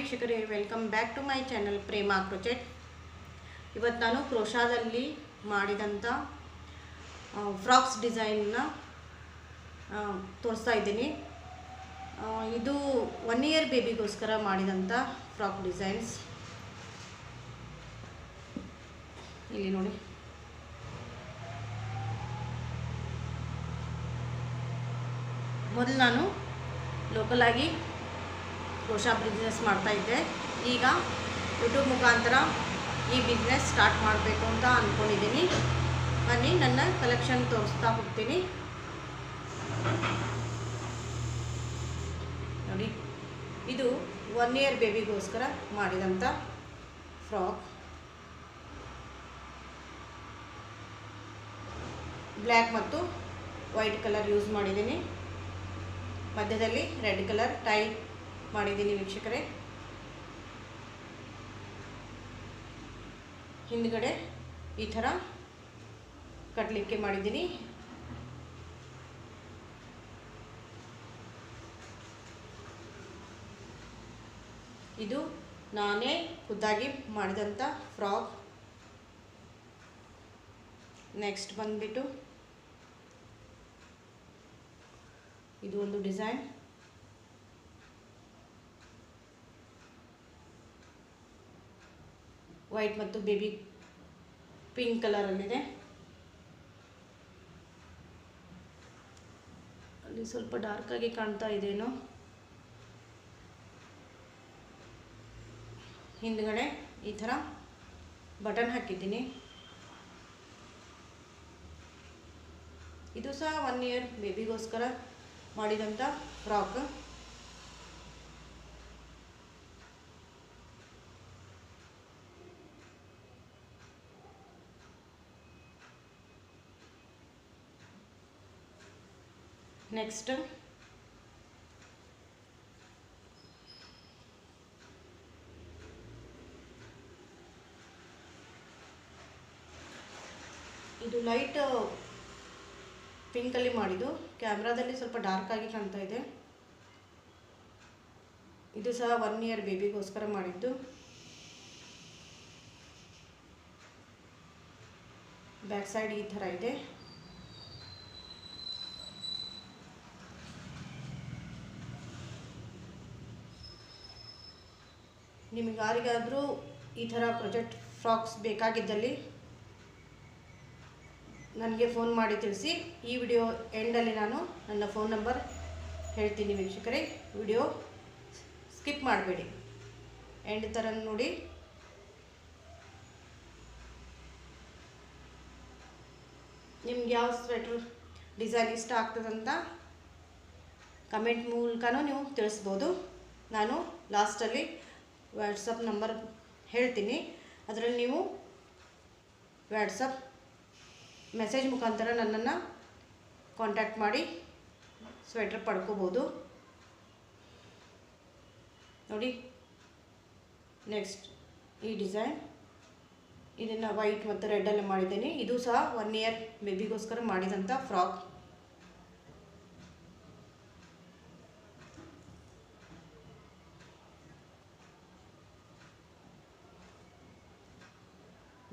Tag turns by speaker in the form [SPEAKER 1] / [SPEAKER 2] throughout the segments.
[SPEAKER 1] ವೀಕ್ಷಕರೇ welcome back to my channel Prema crochet ಇವತ್ತು ನಾನು ಕ್ರೋಶಾದಲ್ಲಿ ಮಾಡಿದಂಥ ಫ್ರಾಕ್ಸ್ ಡಿಸೈನ್ನ ತೋರಿಸ್ತಾ ಇದ್ದೀನಿ. ಇದು ಒನ್ ಇಯರ್ ಬೇಬಿಗೋಸ್ಕರ ಮಾಡಿದಂಥ ಫ್ರಾಕ್ ಡಿಸೈನ್ಸ್ ಇಲ್ಲಿ ನೋಡಿ. ಮೊದಲು ನಾನು ಲೋಕಲಾಗಿ ಕ್ರೋಶಾ ಬಿಸ್ನೆಸ್ ಮಾಡ್ತಾಯಿದ್ದೆ ಈಗ ಯೂಟ್ಯೂಬ್ ಮುಖಾಂತರ ಈ ಬಿಸ್ನೆಸ್ ಸ್ಟಾರ್ಟ್ ಮಾಡಬೇಕು ಅಂತ ಅಂದ್ಕೊಂಡಿದ್ದೀನಿ ಬನ್ನಿ, ನನ್ನ ಕಲೆಕ್ಷನ್ ತೋರಿಸ್ತಾ ಹೋಗ್ತೀನಿ. ನೋಡಿ, ಇದು ಒನ್ ಇಯರ್ ಬೇಬಿಗೋಸ್ಕರ ಮಾಡಿದಂಥ ಫ್ರಾಕ್ ಬ್ಲ್ಯಾಕ್ ಮತ್ತು ವೈಟ್ ಕಲರ್ ಯೂಸ್ ಮಾಡಿದ್ದೀನಿ. ಮಧ್ಯದಲ್ಲಿ ರೆಡ್ ಕಲರ್ ಟೈ ಮಾಡಿದ್ದೀನಿ ವೀಕ್ಷಕರೇ. ಹಿಂದ್ಗಡೆ ಈ ಥರ ಕಟ್ಟಲಿಕ್ಕೆ ಮಾಡಿದ್ದೀನಿ. ಇದು ನಾನೇ ಖುದ್ದಾಗಿ ಮಾಡಿದಂಥ ಫ್ರಾಕ್. ನೆಕ್ಸ್ಟ್ ಬಂದುಬಿಟ್ಟು ಇದು ಒಂದು ಡಿಸೈನ್. ವೈಟ್ ಮತ್ತು ಬೇಬಿ ಪಿಂಕ್ ಕಲರಲ್ಲಿದೆ. ಅಲ್ಲಿ ಸ್ವಲ್ಪ ಡಾರ್ಕ್ ಆಗಿ ಕಾಣ್ತಾ ಇದೇನು. ಹಿಂದ್ಗಡೆ ಈ ಥರ ಬಟನ್ ಹಾಕಿದ್ದೀನಿ. ಇದು ಸಹ ಒನ್ ಇಯರ್ ಬೇಬಿಗೋಸ್ಕರ ಮಾಡಿದಂಥ ಫ್ರಾಕ್ ನೆಕ್ಸ್ಟ್ ಇದು ಲೈಟ್ ಪಿಂಕಲ್ಲಿ ಮಾಡಿದ್ದು. ಕ್ಯಾಮ್ರಾದಲ್ಲಿ ಸ್ವಲ್ಪ ಡಾರ್ಕ್ ಆಗಿ ಕಾಣ್ತಾ ಇದೆ. ಇದು ಸಹ ಒನ್ ಇಯರ್ ಬೇಬಿಗೋಸ್ಕರ ಮಾಡಿದ್ದು. ಬ್ಯಾಕ್ ಸೈಡ್ ಈ ಥರ ಇದೆ. ನಿಮಗೆ ಯಾರಿಗಾದರೂ ಈ ಥರ ಪ್ರೊಜೆಕ್ಟ್ ಫ್ರಾಕ್ಸ್ ಬೇಕಾಗಿದ್ದಲ್ಲಿ ನನಗೆ ಫೋನ್ ಮಾಡಿ ತಿಳಿಸಿ. ಈ ವಿಡಿಯೋ ಎಂಡಲ್ಲಿ ನಾನು ನನ್ನ ಫೋನ್ ನಂಬರ್ ಹೇಳ್ತೀನಿ ವೀಕ್ಷಕರೇ. ವಿಡಿಯೋ ಸ್ಕಿಪ್ ಮಾಡಬೇಡಿ. ಎಂಡ್ ಥರ ನೋಡಿ. ನಿಮ್ಗೆ ಯಾವ ಸ್ವೆಟ್ರ್ ಡಿಸೈನ್ ಇಷ್ಟ ಆಗ್ತದಂತ ಕಮೆಂಟ್ ಮೂಲಕನೂ ನೀವು ತಿಳಿಸ್ಬೋದು. ನಾನು ಲಾಸ್ಟಲ್ಲಿ ವಾಟ್ಸಪ್ ನಂಬರ್ ಹೇಳ್ತೀನಿ. ಅದರಲ್ಲಿ ನೀವು ವ್ಯಾಟ್ಸಪ್ ಮೆಸೇಜ್ ಮುಖಾಂತರ ನನ್ನನ್ನು ಕಾಂಟ್ಯಾಕ್ಟ್ ಮಾಡಿ ಸ್ವೆಟ್ರ್ ಪಡ್ಕೋಬೋದು. ನೋಡಿ ನೆಕ್ಸ್ಟ್ ಈ ಡಿಸೈನ್ ಇದನ್ನು ವೈಟ್ ಮತ್ತು ರೆಡ್ಡಲ್ಲಿ ಮಾಡಿದ್ದೀನಿ. ಇದು ಸಹ ಒನ್ ಇಯರ್ ಬೇಬಿಗೋಸ್ಕರ ಮಾಡಿದಂಥ ಫ್ರಾಕ್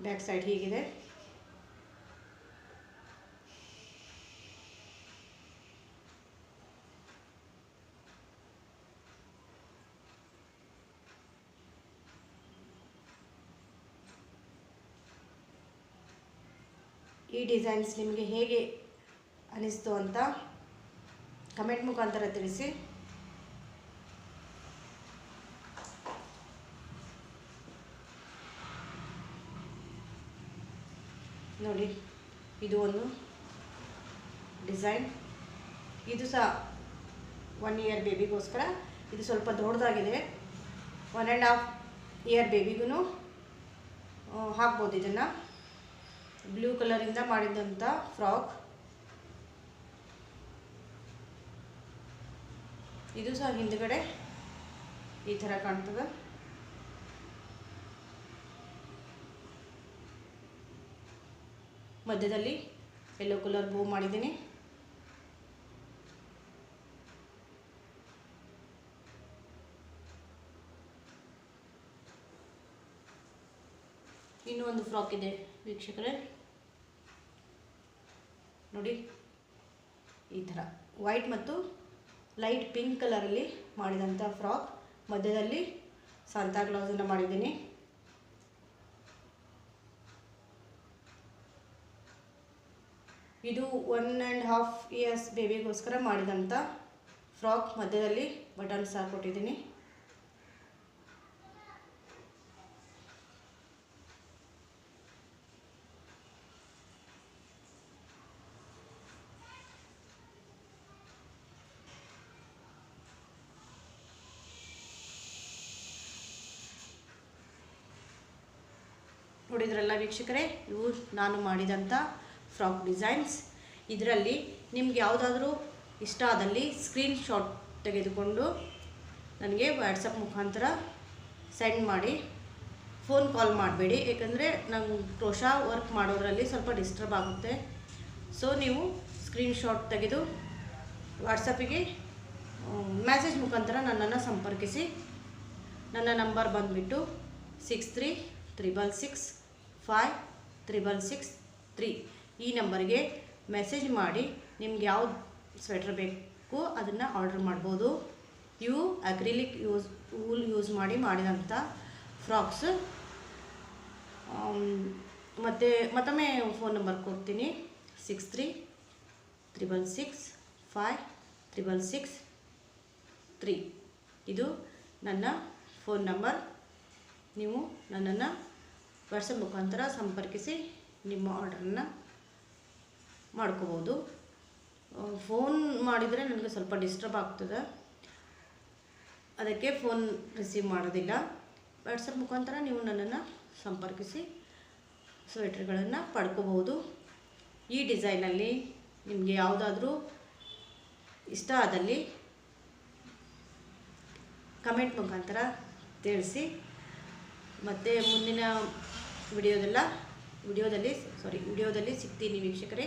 [SPEAKER 1] ಬ್ಯಾಕ್ ಸೈಡ್ ಹೀಗಿದೆ. ಈ ಡಿಸೈನ್ಸ್ ನಿಮಗೆ ಹೇಗೆ ಅನಿಸ್ತು ಅಂತ ಕಮೆಂಟ್ ಮುಖಾಂತರ ತಿಳಿಸಿ. ನೋಡಿ, ಇದು ಒಂದು ಡಿಸೈನ್. ಇದು ಸಹ ಒನ್ ಇಯರ್ ಬೇಬಿಗೋಸ್ಕರ ಇದು ಸ್ವಲ್ಪ ದೊಡ್ಡದಾಗಿದೆ. ಒನ್ ಆ್ಯಂಡ್ ಹಾಫ್ ಇಯರ್ ಬೇಬಿಗೂ ಹಾಕ್ಬೋದು ಇದನ್ನು. ಬ್ಲೂ ಕಲರಿಂದ ಮಾಡಿದಂಥ ಫ್ರಾಕ್ ಇದು ಸಹ ಹಿಂದ್ಗಡೆ ಈ ಥರ ಕಾಣ್ತದೆ. ಮಧ್ಯದಲ್ಲಿ ಯೆಲ್ಲೋ ಕಲರ್ ಬೂ ಮಾಡಿದ್ದೀನಿ. ಇನ್ನೂ ಒಂದು ಫ್ರಾಕ್ ಇದೆ ವೀಕ್ಷಕರೇ. ನೋಡಿ, ಈ ಥರ. ವೈಟ್ ಮತ್ತು ಲೈಟ್ ಪಿಂಕ್ ಕಲರಲ್ಲಿ ಮಾಡಿದಂಥ ಫ್ರಾಕ್ ಮಧ್ಯದಲ್ಲಿ ಸಾಂತಾಕ್ಲೌಸನ್ನು ಮಾಡಿದ್ದೀನಿ. ಇದು ಒನ್ ಆ್ಯಂಡ್ ಹಾಫ್ ಇಯರ್ಸ್ ಬೇಬಿಗೋಸ್ಕರ ಮಾಡಿದಂಥ ಫ್ರಾಕ್ ಮಧ್ಯದಲ್ಲಿ ಬಟನ್ಸ್ ಹಾಕ್ಕೊಟ್ಟಿದ್ದೀನಿ ನೋಡಿದ್ರಲ್ಲ ವೀಕ್ಷಕರೇ, ಇವು ನಾನು ಮಾಡಿದಂಥ ಫ್ರಾಕ್ ಡಿಸೈನ್ಸ್. ಇದರಲ್ಲಿ ನಿಮ್ಗೆ ಯಾವುದಾದ್ರೂ ಇಷ್ಟ ಆದಲ್ಲಿ ಸ್ಕ್ರೀನ್ಶಾಟ್ ತೆಗೆದುಕೊಂಡು ನನಗೆ ವಾಟ್ಸಪ್ ಮುಖಾಂತರ ಸೆಂಡ್ ಮಾಡಿ. ಫೋನ್ ಕಾಲ್ ಮಾಡಬೇಡಿ, ಏಕೆಂದರೆ ನಂಗೆ ಕ್ರೋಶಾ ವರ್ಕ್ ಮಾಡೋದ್ರಲ್ಲಿ ಸ್ವಲ್ಪ ಡಿಸ್ಟರ್ಬ್ ಆಗುತ್ತೆ. ಸೊ ನೀವು ಸ್ಕ್ರೀನ್ಶಾಟ್ ತೆಗೆದು ವಾಟ್ಸಪ್ಪಿಗೆ ಮೆಸೇಜ್ ಮುಖಾಂತರ ನನ್ನನ್ನು ಸಂಪರ್ಕಿಸಿ. ನನ್ನ ನಂಬರ್ ಬಂದುಬಿಟ್ಟು six three triple six five triple six three ಈ ನಂಬರ್ಗೆ ಮೆಸೇಜ್ ಮಾಡಿ ನಿಮ್ಗೆ ಯಾವ ಸ್ವೆಟ್ರ್ ಬೇಕು ಅದನ್ನು ಆರ್ಡರ್ ಮಾಡ್ಬೋದು. ಇವು ಅಕ್ರಿಲಿಕ್ ಯೂಸ್ ಊಲ್ ಯೂಸ್ ಮಾಡಿ ಮಾಡಿದಂಥ ಫ್ರಾಕ್ಸ್ ಮತ್ತು ಮತ್ತೊಮ್ಮೆ ಫೋನ್ ನಂಬರ್ ಕೊಡ್ತೀನಿ. Six three triple six five triple six three ಇದು ನನ್ನ ಫೋನ್ ನಂಬರ್ ನೀವು ನನ್ನನ್ನು ವಾಟ್ಸಪ್ ಮುಖಾಂತರ ಸಂಪರ್ಕಿಸಿ ನಿಮ್ಮ ಆರ್ಡರನ್ನು ಮಾಡ್ಕೋಬೋದು. ಫೋನ್ ಮಾಡಿದರೆ ನನಗೆ ಸ್ವಲ್ಪ ಡಿಸ್ಟರ್ಬ್ ಆಗ್ತದೆ. ಅದಕ್ಕೆ ಫೋನ್ ರಿಸೀವ್ ಮಾಡೋದಿಲ್ಲ. ವಾಟ್ಸಪ್ ಮುಖಾಂತರ ನೀವು ನನ್ನನ್ನು ಸಂಪರ್ಕಿಸಿ ಸ್ವೆಟ್ರ್ಗಳನ್ನು ಪಡ್ಕೋಬೋದು. ಈ ಡಿಸೈನಲ್ಲಿ ನಿಮಗೆ ಯಾವುದಾದ್ರೂ ಇಷ್ಟ ಆದಲ್ಲಿ ಕಮೆಂಟ್ ಮುಖಾಂತರ ತಿಳಿಸಿ. ಮತ್ತು ಮುಂದಿನ ವಿಡಿಯೋದೆಲ್ಲ ವಿಡಿಯೋದಲ್ಲಿ ಸಾರಿ ವಿಡಿಯೋದಲ್ಲಿ ಸಿಗ್ತೀನಿ ವೀಕ್ಷಕರೇ.